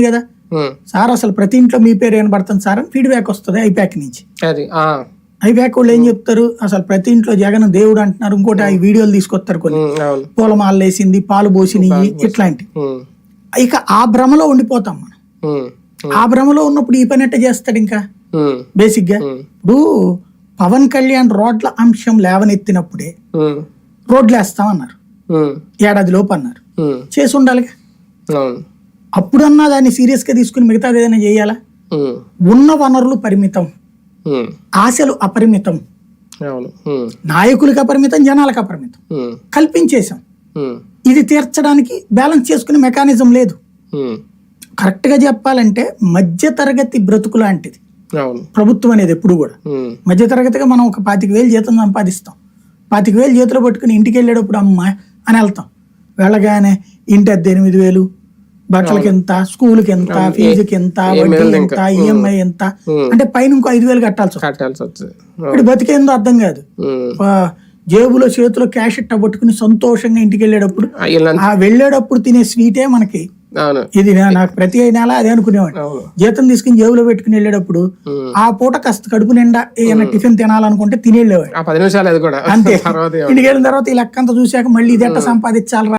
వస్తుంది కదా. సార్ అసలు ప్రతి ఇంట్లో మీ పేరు వినబడుతుంది సార్ అని ఫీడ్బ్యాక్ వస్తుంది ఐప్యాక్ నుంచి. ఐప్యాక్ వాళ్ళు ఏం చెప్తారు? అసలు ప్రతి ఇంట్లో జగన్ దేవుడు అంటున్నారు ఇంకోటి ఆ వీడియోలు తీసుకొస్తారు కొన్ని. పూలమాల వేసింది పాలు పోసినవి ఇట్లాంటి. ఇక ఆ భ్రమలో ఉండిపోతాం మనం. ఆ భ్రమలో ఉన్నప్పుడు ఈ పని ఎట్ట చేస్తాడు ఇంకా? బేసిక్గా. ఇప్పుడు పవన్ కళ్యాణ్ రోడ్ల అంశం లేవనెత్తినప్పుడే రోడ్లు వేస్తామన్నారు ఏడాది లోపు అన్నారు. చేసి ఉండాలిగా. అప్పుడన్నా దాన్ని సీరియస్గా తీసుకుని మిగతాది ఏదైనా చేయాలా? ఉన్న వనరులు పరిమితం. ఆశలు అపరిమితం. నాయకులకు అపరిమితం జనాలకు అపరిమితం. కల్పించేశాం. ఇది తీర్చడానికి బ్యాలెన్స్ చేసుకునే మెకానిజం లేదు. ఉమ్, కరెక్ట్గా చెప్పాలంటే మధ్య తరగతి బ్రతుకు లాంటిది. ప్రభుత్వం అనేది ఎప్పుడు కూడా. ఉమ్, మధ్య తరగతిగా మనం ఒక పాతిక వేలు జీతం సంపాదిస్తాం. పాతిక వేలు చేతిలో పట్టుకుని ఇంటికి వెళ్ళేటప్పుడు అమ్మ అని వెళ్తాం. వెళ్ళగానే ఇంటి అద్దె ఎనిమిది వేలు బట్టలకి ఎంత స్కూల్కి ఎంత ఫీజుకి ఎంత వడ్డీ ఎంత ఈఎంఐ ఎంత. అంటే పైన ఇంకో ఐదు వేలు కట్టాల్సి కట్టాల్సి వస్తుంది. ఇప్పుడు బతికేందో అర్థం కాదు. జేబులో చేతిలో క్యాష్ ఇట్ట పట్టుకుని సంతోషంగా ఇంటికి వెళ్ళేటప్పుడు ఆ, వెళ్ళేటప్పుడు తినే స్వీటే మనకి. ఇది నాకు ప్రతి నెల అదే అనుకునేవాడు జీతం తీసుకుని జేబులో పెట్టుకుని వెళ్ళేటప్పుడు. ఆ పూట కాస్త కడుపు నిండా ఏమైనా టిఫిన్ తినాలనుకుంటే తినేళ్ళేవాడు అంతే. ఇంటికి వెళ్ళిన తర్వాత ఈ లెక్క అంతా చూశాక మళ్ళీ ఇది ఎట్ట సంపాదించాలి